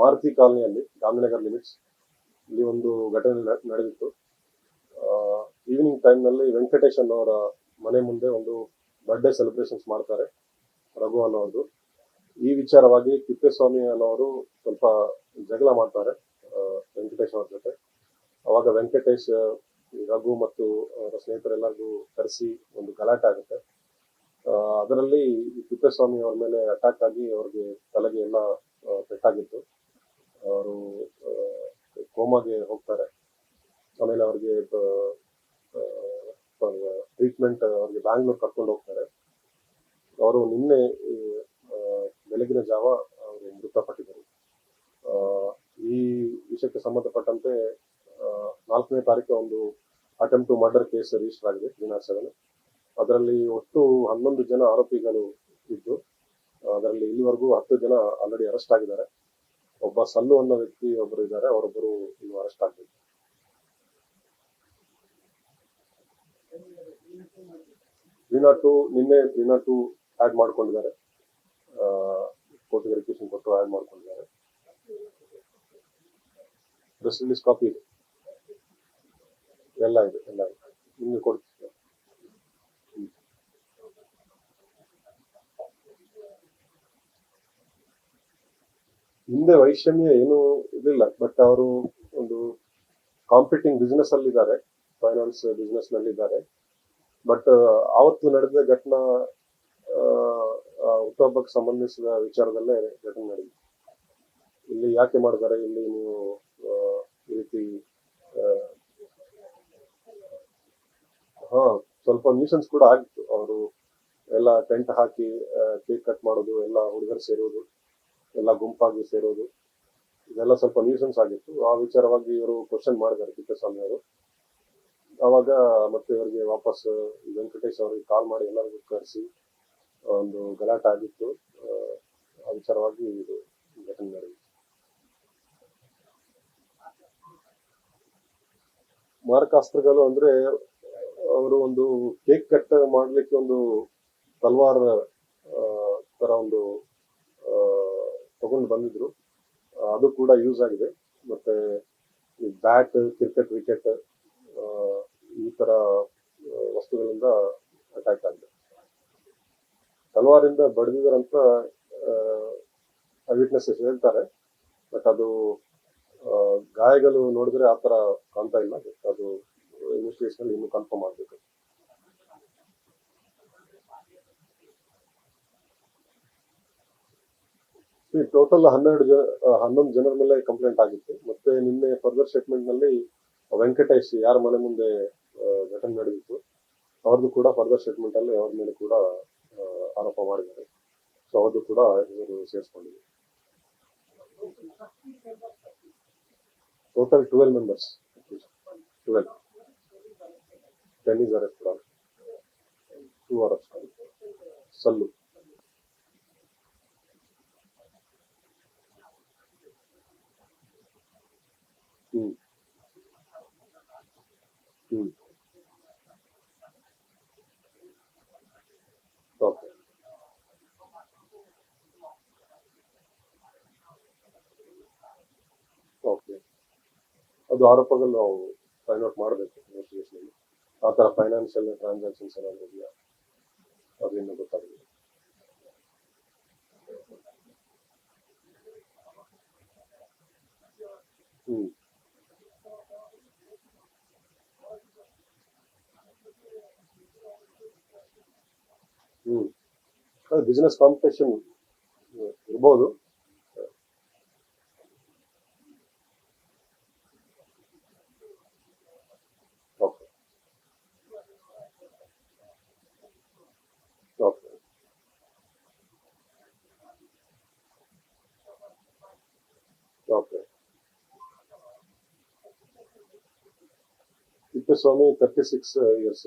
Maruti ಕಾಲನಿಯಲ್ಲಿ, Gandhinagar limits ಇಲ್ಲಿ ಒಂದು ಘಟನೆ ನಡೆದಿತ್ತು. ಈವ್ನಿಂಗ್ ಟೈಮ್ನಲ್ಲಿ ವೆಂಕಟೇಶ್ ಅನ್ನೋರ ಮನೆ ಮುಂದೆ ಒಂದು ಬರ್ಡೇ ಸೆಲೆಬ್ರೇಷನ್ಸ್ ಮಾಡ್ತಾರೆ, ರಘು ಅನ್ನೋದು ಈ ವಿಚಾರವಾಗಿ ತಿಪ್ಪೇಸ್ವಾಮಿ ಅನ್ನೋರು ಸ್ವಲ್ಪ ಜಗಳ ಮಾಡ್ತಾರೆ ವೆಂಕಟೇಶ್ ಅವ್ರ ಜೊತೆ. ಅವಾಗ ವೆಂಕಟೇಶ್, ರಘು ಮತ್ತು ಅವರ ಸ್ನೇಹಿತರೆಲ್ಲರಿಗೂ ಕರೆಸಿ ಒಂದು ಗಲಾಟೆ ಆಗುತ್ತೆ. ಅದರಲ್ಲಿ ತಿಪ್ಪೇಸ್ವಾಮಿ ಅವ್ರ ಮೇಲೆ ಅಟ್ಯಾಕ್ ಆಗಿ ಅವ್ರಿಗೆ ತಲೆಗೆ ಎಲ್ಲ ಪೆಟ್ಟಾಗಿತ್ತು. ಅವರು ಕೋಮಾಗೆ ಹೋಗ್ತಾರೆ. ಆಮೇಲೆ ಅವ್ರಿಗೆ ಟ್ರೀಟ್ಮೆಂಟ್ ಅವ್ರಿಗೆ ಬ್ಯಾಂಗ್ಳೂರ್ ಕರ್ಕೊಂಡು ಹೋಗ್ತಾರೆ. ಅವರು ನಿನ್ನೆ ಬೆಳಗಿನ ಜಾವ ಅವರು ಮೃತಪಟ್ಟಿದ್ದರು. ಈ ವಿಷಯಕ್ಕೆ ಸಂಬಂಧಪಟ್ಟಂತೆ ನಾಲ್ಕನೇ ತಾರೀಕು ಒಂದು attempt to murder case register ಆಗಿದೆ ತ್ರೀ ಸೆವೆನ್ ಅದರಲ್ಲಿ ಒಟ್ಟು ಹನ್ನೊಂದು ಜನ ಆರೋಪಿಗಳು ಇದ್ದು, ಅದರಲ್ಲಿ ಇಲ್ಲಿವರೆಗೂ ಹತ್ತು ಜನ ಆಲ್ರೆಡಿ ಅರೆಸ್ಟ್ ಆಗಿದ್ದಾರೆ. ಒಬ್ಬ ಸಲ್ಲು ಅನ್ನೋ ವ್ಯಕ್ತಿ ಒಬ್ಬರು ಇದ್ದಾರೆ ಅವರೊಬ್ಬರು ಇನ್ನು ಅರೆಸ್ಟ್ ಆಗ್ಬೇಕು. ನಾಟ್ ಟು, ನಿನ್ನೆ ನಾಟ್ ಟು ಆ್ಯಡ್ ಮಾಡ್ಕೊಂಡಿದ್ದಾರೆ. ಕೋರ್ಟ್ ವೆರಿಫಿಕೇಶನ್ ಕೊಟ್ಟು ಆ್ಯಡ್ ಮಾಡ್ಕೊಂಡಿದ್ದಾರೆ. ಪ್ರೆಸ್ ರಿಲೀಸ್ ಕಾಪಿ ಇದೆ. ಎಲ್ಲ ಇದೆ ಎಲ್ಲ ಇದೆ. ನಿಮಗೆ ಕೊಡ್ತೀನಿ. ಹಿಂದೆ ವೈಷಮ್ಯ ಏನು ಇರಲಿಲ್ಲ ಬಟ್ ಅವರು ಒಂದು ಕಾಂಪಿಟಿಂಗ್ ಬಿಸ್ನೆಸ್ ಅಲ್ಲಿ ಇದ್ದಾರೆ ಫೈನಾನ್ಸ್ ಬಿಸ್ನೆಸ್ನಲ್ಲಿ ಇದ್ದಾರೆ ಬಟ್ ಆವತ್ತು ನಡೆದ ಘಟನಾ ಹುಟ್ಟುಹಬ್ಬಕ್ಕೆ ಸಂಬಂಧಿಸಿದ ವಿಚಾರದಲ್ಲೇ ಘಟನೆ ನಡೆದಿದೆ. ಇಲ್ಲಿ ಯಾಕೆ ಮಾಡಿದ್ದಾರೆ, ಇಲ್ಲಿ ನೀವು ಈ ರೀತಿ ಹಾ, ಸ್ವಲ್ಪ ನ್ಯೂಸನ್ಸ್ ಕೂಡ ಆಗಿತ್ತು. ಅವರು ಎಲ್ಲ ಟೆಂಟ್ ಹಾಕಿ ಕೇಕ್ ಕಟ್ ಮಾಡೋದು, ಎಲ್ಲ ಹುಡುಗರು ಸೇರೋದು. ಎಲ್ಲ ಗುಂಪಾಗಿ ಸೇರೋದು. ಇದೆಲ್ಲ ಸ್ವಲ್ಪ ನ್ಯೂಸೆನ್ಸ್ ಆಗಿತ್ತು. ಆ ವಿಚಾರವಾಗಿ ಇವರು ಕ್ವಶನ್ ಮಾಡಿದ್ದಾರೆ ತಿಪ್ಪೇಸ್ವಾಮಿ ಅವರು. ಆವಾಗ ಮತ್ತೆ ಇವರಿಗೆ ವಾಪಸ್ ವೆಂಕಟೇಶ್ ಅವರಿಗೆ ಕಾಲ್ ಮಾಡಿ ಎಲ್ಲರಿಗೂ ಕರೆಸಿ ಒಂದು ಗಲಾಟೆ ಆಗಿತ್ತು. ಆ, ವಿಚಾರವಾಗಿ ಇದು ಘಟನೆ ನಡೆಯಿತು ಮಾರಕಾಸ್ತ್ರಗಳು ಅಂದ್ರೆ ಅವರು ಒಂದು ಕೇಕ್ ಕಟ್ ಮಾಡ್ಲಿಕ್ಕೆ ಒಂದು ತಲ್ವಾರ್ ತರ ಒಂದು ತಗೊಂಡು ಬಂದಿದ್ರು. ಅದು ಕೂಡ ಯೂಸ್ ಆಗಿದೆ. ಮತ್ತೆ ಈ ಬ್ಯಾಟ್ ಕ್ರಿಕೆಟ್ ವಿಕೆಟ್ ಈ ತರ ವಸ್ತುಗಳಿಂದ ಅಟ್ಯಾಕ್ ಆಗಿದೆ. ತಲವಾರಿಂದ ಬಡಿದಿದ್ದಾರಂತ ವಿಟ್ನೆಸಸ್ ಹೇಳ್ತಾರೆ. ಬಟ್ ಅದು ಗಾಯಗಳು ನೋಡಿದ್ರೆ ಆ ತರ ಕಾಣ್ತಾ ಇಲ್ಲ. ಅದು ಇನ್ವೆಸ್ಟಿಗೇಷನ್ ಇನ್ನೂ ಕನ್ಫರ್ಮ್ ಆಗ್ಬೇಕು. ಟೋಟಲ್ ಹನ್ನೆರಡು ಜನ ಹನ್ನೊಂದು ಜನರ ಮೇಲೆ ಕಂಪ್ಲೇಂಟ್ ಆಗಿತ್ತು. ಮತ್ತೆ ನಿನ್ನೆ ಫರ್ದರ್ ಸ್ಟೇಟ್ಮೆಂಟ್ನಲ್ಲಿ ವೆಂಕಟೇಶ್ ಯಾರ ಮನೆ ಮುಂದೆ ಘಟನೆ ನಡೆದಿತ್ತು, ಅವ್ರದ್ದು ಕೂಡ ಫರ್ದರ್ ಸ್ಟೇಟ್ಮೆಂಟ್ ಅಲ್ಲಿ ಅವ್ರ ಮೇಲೆ ಕೂಡ ಆರೋಪ ಮಾಡಿದ್ದಾರೆ. ಸೊ ಅವ್ರದ್ದು ಕೂಡ ಇವರು ಸೇರಿಸ್ಕೊಂಡಿದ್ದಾರೆ. Total twelve members twelve ten is arrest two arrest ಸಲ್ಲು ಅದು ಆರೋಪಗಳು ನಾವು ಫೈಂಡ್ ಔಟ್ ಮಾಡಬೇಕು ಇನ್ವೆಸ್ಟಿಗೇಷನ್ ಆ ಥರ ಫೈನಾನ್ಷಿಯಲ್ ಟ್ರಾನ್ಸಾಕ್ಷನ್ಸ್ ಏನಾದರೂ ಇದೆಯಾ? ಅದರಿಂದ ಗೊತ್ತಾಗಿದೆ ಹ್ಮ್. ಹ್ಞೂ ಅದು ಬಿಸ್ನೆಸ್ ಕಾಂಪಿಟೇಷನ್ ಇರ್ಬೋದು. Ramaswamy, 36 years.